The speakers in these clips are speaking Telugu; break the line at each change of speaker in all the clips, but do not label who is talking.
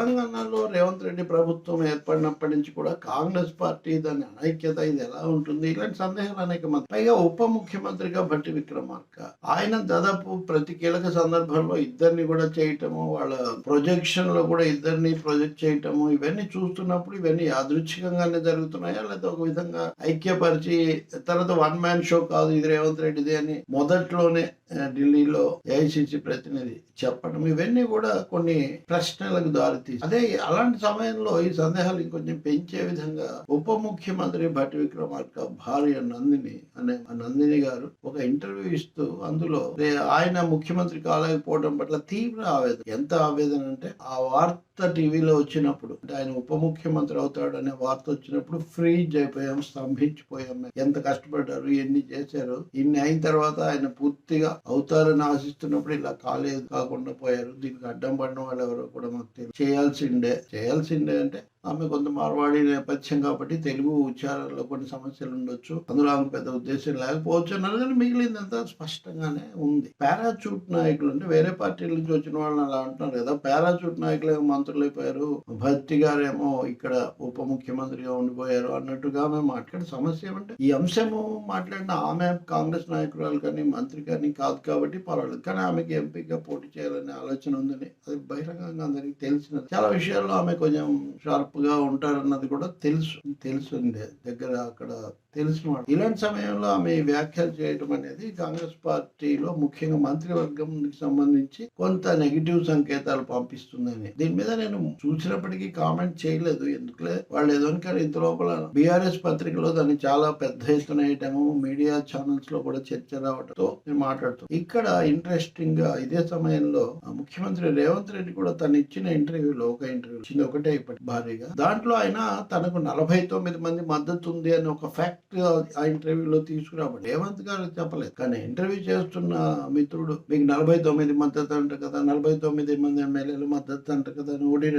తెలంగాణలో రేవంత్ రెడ్డి ప్రభుత్వం ఏర్పడినప్పటి నుంచి కూడా కాంగ్రెస్ పార్టీ దాని అనైక్యత ఇది ఎలా ఉంటుంది? ఇలాంటి సందేహాలు అనేక మంది. పైగా ఉప ముఖ్యమంత్రిగా భట్టి విక్రమార్క. ఆయన దాదాపు ప్రతి కీలక సందర్భంలో ఇద్దరిని కూడా చేయటము వాళ్ళ ప్రొజెక్షన్లో కూడా ఇద్దరిని ప్రొజెక్ట్ చేయటము ఇవన్నీ చూస్తున్నప్పుడు ఇవన్నీ యాదృచ్ఛికంగానే జరుగుతున్నాయా? లేదా ఒక విధంగా ఐక్యపరిచి తర్వాత వన్ మ్యాన్ షో కాదు ఇది రేవంత్ రెడ్డిది అని మొదట్లోనే ఢిల్లీలో ఏఐసిసి ప్రతినిధి చెప్పడం ఇవన్నీ కూడా కొన్ని ప్రశ్నలకు దారితీసి అదే అలాంటి సమయంలో ఈ సందేహాలు ఇంకొంచెం పెంచే విధంగా ఉప ముఖ్యమంత్రి భట్టి విక్రమార్క భార్య నందిని అనే నందిని గారు ఒక ఇంటర్వ్యూ ఇస్తూ అందులో ఆయన ముఖ్యమంత్రి కాలేకపోవడం పట్ల తీవ్ర ఆవేదన. ఎంత ఆవేదన అంటే ఆ వార్త టీవీలో వచ్చినప్పుడు అంటే ఆయన ఉప ముఖ్యమంత్రి అవుతాడు అనే వార్త వచ్చినప్పుడు ఫ్రీజ్ అయిపోయాం స్తంభించిపోయాం. ఎంత కష్టపడ్డారు ఎన్ని చేశారు ఇన్ని అయిన తర్వాత ఆయన పూర్తిగా అవుతారని ఆశిస్తున్నప్పుడు ఇలా కాలేదు కాకుండా పోయారు. దీనికి అడ్డం పడిన వాళ్ళు ఎవరో కూడా మాకు తెలియదు చేయాల్సిండే చేయాల్సిండే అంటే ఆమె కొంత మార్వాడి నేపథ్యం కాబట్టి తెలుగు ఉచ్చారణలో కొన్ని సమస్యలు ఉండొచ్చు. అందులో ఆమె పెద్ద ఉద్దేశం లేకపోవచ్చు అన్నారు కానీ మిగిలిందంతా స్పష్టంగానే ఉంది. పారాచూట్ నాయకులు అంటే వేరే పార్టీల నుంచి వచ్చిన వాళ్ళని అలా అంటున్నారు కదా. పారాచూట్ నాయకులు ఏమో మంత్రులు అయిపోయారు భర్తీ గారేమో ఇక్కడ ఉప ముఖ్యమంత్రిగా ఉండిపోయారు అన్నట్టుగా ఆమె మాట్లాడే సమస్య ఏమంటే ఈ అంశము మాట్లాడిన ఆమె కాంగ్రెస్ నాయకురాలు కానీ మంత్రి కానీ కాదు కాబట్టి పర్వాలేదు. కానీ ఆమెకి ఎంపీగా పోటీ చేయాలనే ఆలోచన ఉందని అది బహిరంగంగా అందరికి తెలిసినది. చాలా విషయాల్లో ఆమె కొంచెం షార్ప్ తప్పుగా ఉంటారన్నది కూడా తెలుసు తెలుసుండే దగ్గర అక్కడ తెలిసినవాడు ఇలాంటి సమయంలో ఆమె వ్యాఖ్యలు చేయడం అనేది కాంగ్రెస్ పార్టీలో ముఖ్యంగా మంత్రివర్గం సంబంధించి కొంత నెగిటివ్ సంకేతాలు పంపిస్తుందని. దీని మీద నేను చూసినప్పటికీ కామెంట్ చేయలేదు. ఎందుకులే? వాళ్ళు ఏదో ఇంత లోపల బీఆర్ఎస్ పత్రికలో దాన్ని చాలా పెద్ద ఎత్తున వేయటము మీడియా ఛానల్స్లో కూడా చర్చ రావడంతో నేను మాట్లాడుతాను ఇక్కడ ఇంట్రెస్టింగ్గా ఇదే సమయంలో ముఖ్యమంత్రి రేవంత్ రెడ్డి కూడా తను ఇచ్చిన ఇంటర్వ్యూలో ఒక ఇంటర్వ్యూ ఇచ్చింది ఒకటే ఇప్పటి భారీగా. దాంట్లో ఆయన తనకు నలభై తొమ్మిది మంది మద్దతు ఉంది అని ఒక ఫ్యాక్ట్ ఆ ఇంటర్వ్యూలో తీసుకురాబట్టి రేవంత్ గారు చెప్పలేదు. కానీ ఇంటర్వ్యూ చేస్తున్న మిత్రుడు మీకు నలభై తొమ్మిది మద్దతు అంట కదా నలభై తొమ్మిది మంది ఎమ్మెల్యేలు మద్దతు అంట కదా అని ఒకటి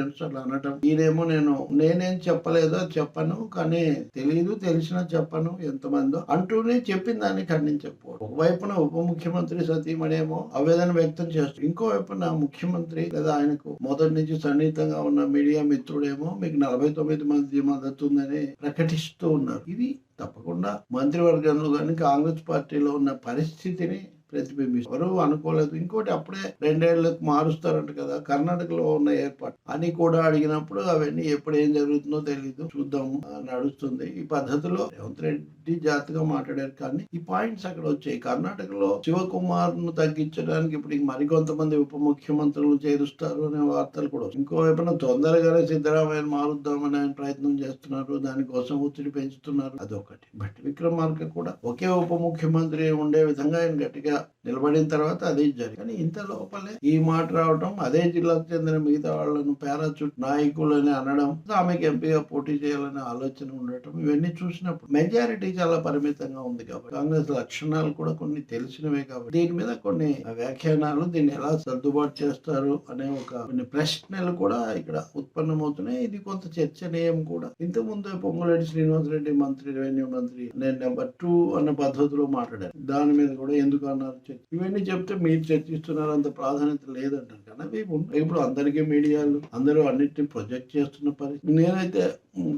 అనటం. ఈయనేమో నేను నేనేం చెప్పలేదో చెప్పను కానీ తెలియదు తెలిసినా చెప్పను ఎంతమందో అంటూనే చెప్పిన దాన్ని ఖండించకపోవడం. ఒకవైపున ఉప ముఖ్యమంత్రి సతీమణేమో ఆవేదన వ్యక్తం చేస్తుంది ఇంకో వైపున ముఖ్యమంత్రి లేదా ఆయనకు మొదటి నుంచి సన్నిహితంగా ఉన్న మీడియా మిత్రుడేమో మీకు నలభై తొమ్మిది మంది మద్దతు ఉందని ప్రకటిస్తూ ఉన్నారు. ఇది తప్పకుండా మంత్రివర్గంలో కానీ కాంగ్రెస్ పార్టీలో ఉన్న పరిస్థితిని ప్రతిబింబిస్తారు. ఎవరు అనుకోలేదు. ఇంకోటి అప్పుడే రెండేళ్ళకు మారుస్తారంట కదా కర్ణాటకలో ఉన్న ఏర్పాటు. అని కూడా అడిగినప్పుడు అవన్నీ ఎప్పుడు ఏం జరుగుతుందో తెలియదు చూద్దాము నడుస్తుంది. ఈ పద్ధతిలో రేవంత్ రెడ్డి జాతిగా మాట్లాడారు. కానీ ఈ పాయింట్స్ అక్కడ వచ్చాయి. కర్ణాటకలో శివకుమార్ను తగ్గించడానికి ఇప్పుడు మరికొంతమంది ఉప ముఖ్యమంత్రులు చేరుస్తారు అనే వార్తలు కూడా ఇంకో వైపున తొందరగానే సిద్ధరామయ్య మారుద్దామని ఆయన ప్రయత్నం చేస్తున్నారు. దానికోసం ఒత్తిడి పెంచుతున్నారు. అదొకటి. బట్ విక్రమార్క కూడా ఒకే ఉప ముఖ్యమంత్రి ఉండే విధంగా ఆయన గట్టిగా నిలబడిన తర్వాత అదే జరిగింది. కానీ ఇంత లోపలే ఈ మాట రావడం అదే జిల్లాకు చెందిన మిగతా వాళ్ళను పారాచూట్ నాయకులని అనడం ఆమెకి ఎంపీగా పోటీ చేయాలనే ఆలోచన ఉండటం ఇవన్నీ చూసినప్పుడు మెజారిటీ చాలా పరిమితంగా ఉంది కాబట్టి కాంగ్రెస్ లక్షణాలు కూడా కొన్ని తెలిసినవే కాబట్టి దీని మీద కొన్ని వ్యాఖ్యానాలు దీన్ని ఎలా సర్దుబాటు చేస్తారు అనే ఒక కొన్ని ప్రశ్నలు కూడా ఇక్కడ ఉత్పన్నమవుతున్నాయి. ఇది కొంత చర్చనీయం కూడా. ఇంత ముందు పొంగులేటి శ్రీనివాస్ రెడ్డి మంత్రి రెవెన్యూ మంత్రి నేను నెంబర్ టూ అన్న పద్ధతిలో మాట్లాడారు దాని మీద కూడా ఎందుకు అన్నారు? చర్చ ఇవన్నీ చెప్తే మీరు చర్చిస్తున్నారు అంత ప్రాధాన్యత లేదంటారు కానీ అవి ఇప్పుడు అందరికీ మీడియాలు అందరూ అన్నిటిని ప్రొజెక్ట్ చేస్తున్న పరిస్థితి. నేనైతే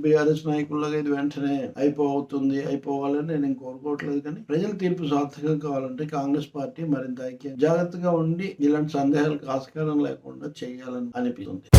బీఆర్ఎస్ నాయకుల్లాగా ఇది వెంటనే అయిపోతుంది అయిపోవాలని నేను కోరుకోవట్లేదు కానీ ప్రజల తీర్పు సార్థకం కావాలంటే కాంగ్రెస్ పార్టీ మరింత ఐక్యం జాగ్రత్తగా ఉండి ఇలాంటి సందేహాలకు ఆస్కారం లేకుండా చేయాలని అనిపిస్తుంది.